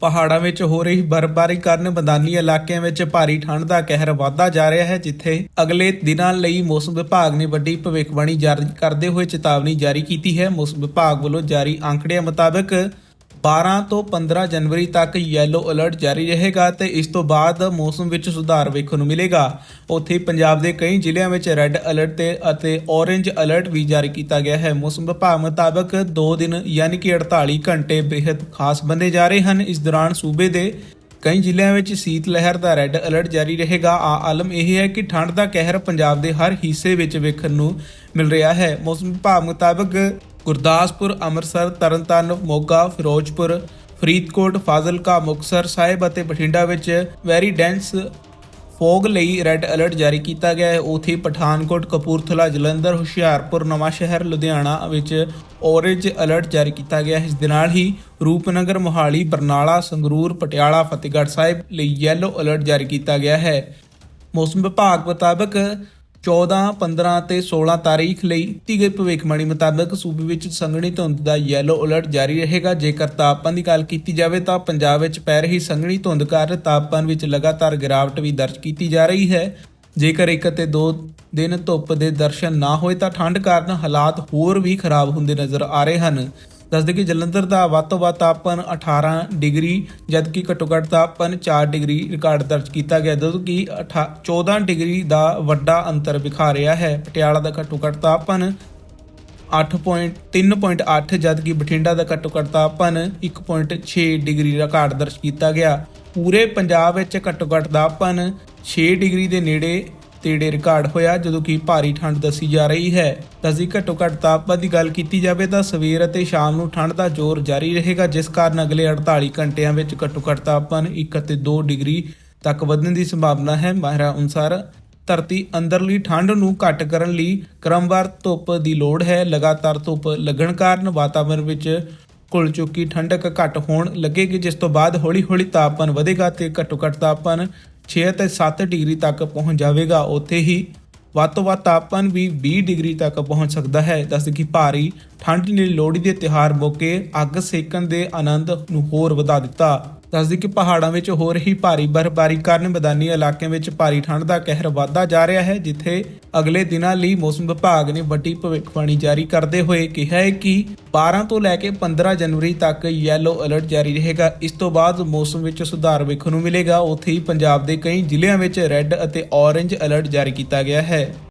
ਪਹਾੜਾਂ ਵਿੱਚ ਹੋ ਰਹੀ ਬਰਫ਼ਬਾਰੀ ਕਾਰਨ ਮੈਦਾਨੀ ਇਲਾਕਿਆਂ ਵਿੱਚ ਭਾਰੀ ਠੰਡ ਦਾ ਕਹਿਰ ਵਧਦਾ ਜਾ ਰਿਹਾ ਹੈ, ਜਿੱਥੇ ਅਗਲੇ ਦਿਨਾਂ ਲਈ ਮੌਸਮ ਵਿਭਾਗ ਨੇ ਵੱਡੀ ਭਵਿੱਖਬਾਣੀ ਜਾਰੀ ਕਰਦੇ ਹੋਏ ਚੇਤਾਵਨੀ ਜਾਰੀ ਕੀਤੀ ਹੈ। ਮੌਸਮ ਵਿਭਾਗ ਵੱਲੋਂ ਜਾਰੀ ਅੰਕੜਿਆਂ ਮੁਤਾਬਕ 12 ਤੋਂ 15 ਜਨਵਰੀ ਤੱਕ ਯੈਲੋ ਅਲਰਟ ਜਾਰੀ ਰਹੇਗਾ ਤੇ ਇਸ ਤੋਂ ਬਾਅਦ ਮੌਸਮ ਵਿੱਚ ਸੁਧਾਰ ਵੇਖਣ ਨੂੰ ਮਿਲੇਗਾ। ਉੱਥੇ ਪੰਜਾਬ ਦੇ ਕਈ ਜ਼ਿਲ੍ਹਿਆਂ ਵਿੱਚ ਰੈੱਡ ਅਲਰਟ ਤੇ ਅਤੇ ਔਰੇਂਜ ਅਲਰਟ ਵੀ ਜਾਰੀ ਕੀਤਾ ਗਿਆ ਹੈ। ਮੌਸਮ ਵਿਭਾਗ ਮੁਤਾਬਕ 2 ਦਿਨ ਯਾਨੀ ਕਿ 48 ਘੰਟੇ ਬੇहद ਖਾਸ ਬੰਦੇ ਜਾ ਰਹੇ ਹਨ। ਇਸ ਦੌਰਾਨ ਸੂਬੇ ਦੇ ਕਈ ਜ਼ਿਲ੍ਹਿਆਂ ਵਿੱਚ ਸੀਤ ਲਹਿਰ ਦਾ ਰੈੱਡ ਅਲਰਟ ਜਾਰੀ ਰਹੇਗਾ। ਆ ਆਲਮ ਇਹ ਹੈ ਕਿ ਠੰਡ ਦਾ ਕਹਿਰ ਪੰਜਾਬ ਦੇ ਹਰ ਹਿੱਸੇ ਵਿੱਚ ਵੇਖਣ ਨੂੰ ਮਿਲ ਰਿਹਾ ਹੈ। ਮੌਸਮ ਵਿਭਾਗ ਮੁਤਾਬਕ ਗੁਰਦਾਸਪੁਰ, ਅੰਮ੍ਰਿਤਸਰ, ਤਰਨਤਾਰਨ, ਮੋਗਾ, ਫਿਰੋਜ਼ਪੁਰ, ਫਰੀਦਕੋਟ, ਫਾਜ਼ਿਲਕਾ, ਮੁਕਤਸਰ ਸਾਹਿਬ ਅਤੇ ਬਠਿੰਡਾ ਵਿੱਚ ਵੈਰੀ ਡੈਂਸ ਫੋਗ ਲਈ ਰੈੱਡ ਅਲਰਟ ਜਾਰੀ ਕੀਤਾ ਗਿਆ ਹੈ। ਉਥੇ ਪਠਾਨਕੋਟ, ਕਪੂਰਥਲਾ, ਜਲੰਧਰ, ਹੁਸ਼ਿਆਰਪੁਰ ਨਵਾਂਸ਼ਹਿਰ ਲੁਧਿਆਣਾ ਵਿੱਚ ਔਰੇਂਜ ਅਲਰਟ ਜਾਰੀ ਕੀਤਾ ਗਿਆ ਹੈ। ਇਸ ਦੇ ਨਾਲ ਹੀ ਰੂਪਨਗਰ, ਮੋਹਾਲੀ, ਬਰਨਾਲਾ, ਸੰਗਰੂਰ, ਪਟਿਆਲਾ, ਫਤਿਹਗੜ੍ਹ ਸਾਹਿਬ ਲਈ ਯੈਲੋ ਅਲਰਟ ਜਾਰੀ ਕੀਤਾ ਗਿਆ ਹੈ। ਮੌਸਮ ਵਿਭਾਗ ਮੁਤਾਬਕ 14, 15 ਤੇ 16 ਤਾਰੀਖ ਲਈ ਦਿੱਤੀ ਗਈ ਭਵਿੱਖਬਾਣੀ ਮੁਤਾਬਕ ਸੂਬੇ ਵਿੱਚ ਸੰਘਣੀ ਧੁੰਦ ਦਾ ਯੈਲੋ ਅਲਰਟ ਜਾਰੀ ਰਹੇਗਾ। ਜੇਕਰ ਤਾਪਮਾਨ ਦੀ ਗੱਲ ਕੀਤੀ ਜਾਵੇ ਤਾਂ ਪੰਜਾਬ ਵਿੱਚ ਪੈ ਰਹੀ ਸੰਘਣੀ ਧੁੰਦ ਕਾਰਨ ਤਾਪਮਾਨ ਵਿੱਚ ਲਗਾਤਾਰ ਗਿਰਾਵਟ ਵੀ ਦਰਜ ਕੀਤੀ ਜਾ ਰਹੀ ਹੈ। ਜੇਕਰ ਇੱਕ ਅਤੇ ਦੋ ਦਿਨ ਧੁੱਪ ਦੇ ਦਰਸ਼ਨ ਨਾ ਹੋਏ ਤਾਂ ਠੰਡ ਕਾਰਨ ਹਾਲਾਤ ਹੋਰ ਵੀ ਖਰਾਬ ਹੁੰਦੇ ਨਜ਼ਰ ਆ ਰਹੇ ਹਨ। ਦੱਸਦੇ ਕਿ ਜਲੰਧਰ ਦਾ ਵੱਧ ਤੋਂ ਵੱਧ ਤਾਪਮਾਨ 18 ਡਿਗਰੀ, ਜਦਕਿ ਘੱਟੋ ਘੱਟ ਤਾਪਮਾਨ 4 ਡਿਗਰੀ ਰਿਕਾਰਡ ਦਰਜ ਕੀਤਾ ਗਿਆ ਜਦੋਂ ਕਿ 18 14 ਡਿਗਰੀ ਦਾ ਵੱਡਾ ਅੰਤਰ ਵਿਖਾ ਰਿਹਾ ਹੈ। ਪਟਿਆਲਾ ਦਾ ਘੱਟੋ ਘੱਟ ਤਾਪਮਾਨ 8.3.8 ਜਦਕਿ ਬਠਿੰਡਾ ਦਾ ਘੱਟੋ ਘੱਟ ਤਾਪਮਾਨ 1.6 ਡਿਗਰੀ ਰਿਕਾਰਡ ਦਰਜ ਕੀਤਾ ਗਿਆ। ਪੂਰੇ ਪੰਜਾਬ ਵਿੱਚ ਘੱਟੋ ਘੱਟ ਤਾਪਮਾਨ 6 ਡਿਗਰੀ ਦੇ ਨੇੜੇ ਤੇੜੇ ਰਿਕਾਰਡ ਹੋਇਆ ਜਦੋਂ ਕਿ ਭਾਰੀ ਠੰਡ ਦੱਸੀ ਜਾ ਰਹੀ ਹੈ। ਦੱਸਦੀ ਘੱਟੋ ਘੱਟ ਤਾਪਮਾਨ ਦੀ ਗੱਲ ਕੀਤੀ ਜਾਵੇ ਤਾਂ ਸਵੇਰ ਅਤੇ ਸ਼ਾਮ ਨੂੰ ਠੰਡ ਦਾ ਜ਼ੋਰ ਜਾਰੀ ਰਹੇਗਾ, ਜਿਸ ਕਾਰਨ ਅਗਲੇ 48 ਘੰਟਿਆਂ ਵਿੱਚ ਘੱਟੋ ਘੱਟ ਤਾਪਮਾਨ 1 ਅਤੇ 2 ਡਿਗਰੀ ਤੱਕ ਵਧਣ ਦੀ ਸੰਭਾਵਨਾ ਹੈ। ਮਾਹਿਰਾਂ ਅਨੁਸਾਰ ਧਰਤੀ ਅੰਦਰਲੀ ਠੰਡ ਨੂੰ ਘੱਟ ਕਰਨ ਲਈ ਕ੍ਰਮਵਾਰ ਧੁੱਪ ਦੀ ਲੋੜ ਹੈ। ਲਗਾਤਾਰ ਧੁੱਪ ਲੱਗਣ ਕਾਰਨ ਵਾਤਾਵਰਣ ਵਿੱਚ ਘੁਲ ਚੁੱਕੀ ਠੰਡਕ ਘੱਟ ਹੋਣ ਲੱਗੇਗੀ, ਜਿਸ ਤੋਂ ਬਾਅਦ ਹੌਲੀ-ਹੌਲੀ ਤਾਪਮਾਨ ਵਧੇਗਾ ਤੇ ਘੱਟੋ ਘੱਟ ਤਾਪਮਾਨ 6 ਅਤੇ 7 ਡਿਗਰੀ ਤੱਕ ਪਹੁੰਚ ਜਾਵੇਗਾ। ਉੱਥੇ ਹੀ ਵੱਧ ਤੋਂ ਵੱਧ ਤਾਪਮਾਨ ਵੀ 20 ਡਿਗਰੀ ਤੱਕ ਪਹੁੰਚ ਸਕਦਾ ਹੈ। ਦੱਸ ਕਿ ਭਾਰੀ ਠੰਡ ਨੇ ਲੋਹੜੀ ਦੇ ਤਿਉਹਾਰ ਮੌਕੇ ਅੱਗ ਸੇਕਣ ਦੇ ਆਨੰਦ ਨੂੰ ਹੋਰ ਵਧਾ ਦਿੱਤਾ। ਦੱਸਦੀ ਕਿ ਪਹਾੜਾਂ ਵਿੱਚ ਹੋ ਰਹੀ ਭਾਰੀ ਬਰਫ਼ਬਾਰੀ ਕਾਰਨ ਮੈਦਾਨੀ ਇਲਾਕਿਆਂ ਵਿੱਚ ਭਾਰੀ ਠੰਡ ਦਾ ਕਹਿਰ ਵਧਦਾ ਜਾ ਰਿਹਾ ਹੈ, ਜਿੱਥੇ ਅਗਲੇ ਦਿਨਾਂ ਲਈ ਮੌਸਮ ਵਿਭਾਗ ਨੇ ਵੱਡੀ ਭਵਿੱਖਬਾਣੀ ਜਾਰੀ ਕਰਦੇ ਹੋਏ ਕਿਹਾ ਹੈ ਕਿ 12 ਤੋਂ ਲੈ ਕੇ 15 ਜਨਵਰੀ ਤੱਕ ਯੈਲੋ ਅਲਰਟ ਜਾਰੀ ਰਹੇਗਾ। ਇਸ ਤੋਂ ਬਾਅਦ ਮੌਸਮ ਵਿੱਚ ਸੁਧਾਰ ਵੇਖਣ ਨੂੰ ਮਿਲੇਗਾ। ਉੱਥੇ ਹੀ ਪੰਜਾਬ ਦੇ ਕਈ ਜ਼ਿਲ੍ਹਿਆਂ ਵਿੱਚ ਰੈੱਡ ਅਤੇ ਔਰੇਂਜ ਅਲਰਟ ਜਾਰੀ ਕੀਤਾ ਗਿਆ ਹੈ।